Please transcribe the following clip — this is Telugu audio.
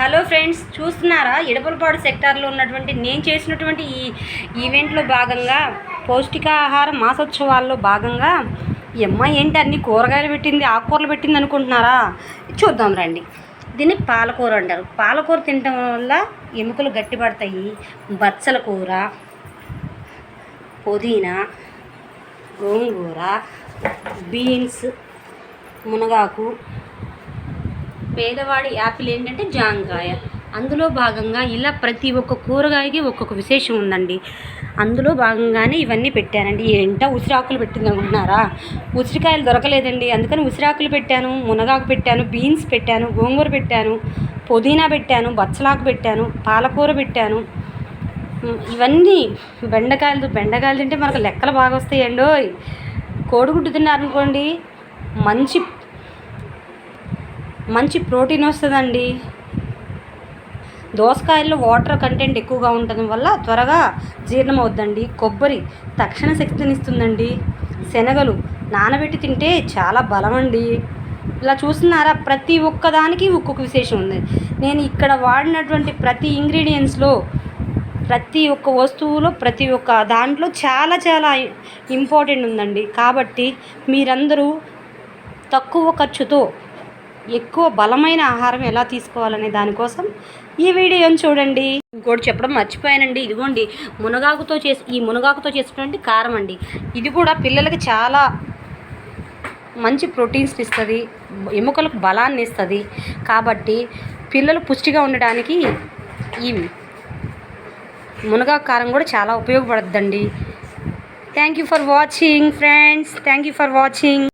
హలో ఫ్రెండ్స్ చూస్తున్నారా? ఇడపలపాడు సెక్టార్లో ఉన్నటువంటి నేను చేసినటువంటి ఈ ఈవెంట్లో భాగంగా పౌష్టికాహార మాసోత్సవాల్లో భాగంగా ఈ అమ్మాయి ఏంటి? అన్ని కూరగాయలు పెట్టింది ఆకుకూరలు పెట్టింది అనుకుంటున్నారా? చూద్దాం రండి. దీన్ని పాలకూర అంటారు. పాలకూర తినటం వల్ల ఎముకలు గట్టిపడతాయి. బచ్చల కూర పుదీనా గోంగూర బీన్స్ మునగాకు పేదవాడి యాపిల్ ఏంటంటే జాంకాయ. అందులో భాగంగా ఇలా ప్రతి ఒక్క కూరగాయకి ఒక్కొక్క విశేషం ఉందండి. అందులో భాగంగానే ఇవన్నీ పెట్టానండి. ఏంటో ఉసిరాకులు పెట్టింది అనుకుంటున్నారా ఉసిరికాయలు దొరకలేదండి. అందుకని ఉసిరాకులు పెట్టాను మునగాకు పెట్టాను బీన్స్ పెట్టాను గోంగూర పెట్టాను పుదీనా పెట్టాను బచ్చలాకు పెట్టాను పాలకూర పెట్టాను. ఇవన్నీ బెండకాయలు బెండకాయలు తింటే మనకు లెక్కలు బాగా వస్తాయండి కోడిగుడ్డు తిన్నారనుకోండి మంచి మంచి ప్రోటీన్ వస్తుందండి. దోసకాయల్లో వాటర్ కంటెంట్ ఎక్కువగా ఉండడం వల్ల త్వరగా జీర్ణం అవుద్దండి కొబ్బరి తక్షణ శక్తిని ఇస్తుందండి శనగలు నానబెట్టి తింటే చాలా బలం అండి ఇలా చూస్తున్నారా? ప్రతి ఒక్కదానికి ఒక్కొక్క విశేషం ఉంది. నేను ఇక్కడ వాడినటువంటి ప్రతి ఇంగ్రీడియంట్స్లో ప్రతి ఒక్క వస్తువులో ప్రతి ఒక్క దాంట్లో చాలా చాలా ఇంపార్టెంట్ ఉందండి. కాబట్టి మీరందరూ తక్కువ ఖర్చుతో ఎక్కువ బలమైన ఆహారం ఎలా తీసుకోవాలనే దానికోసం ఈ వీడియోని చూడండి. ఇంకోటి చెప్పడం మర్చిపోయానండి. ఇదిగోండి మునగాకుతో చేసి ఈ మునగాకుతో చేసినటువంటి కారం అండి. ఇది కూడా పిల్లలకి చాలా మంచి ప్రోటీన్స్ ఇస్తుంది ఎముకలకు బలాన్ని ఇస్తుంది. కాబట్టి పిల్లలు పుష్టిగా ఉండడానికి ఈ మునగాకు కారం కూడా చాలా ఉపయోగపడుతుందండి. Thank you for watching friends thank you for watching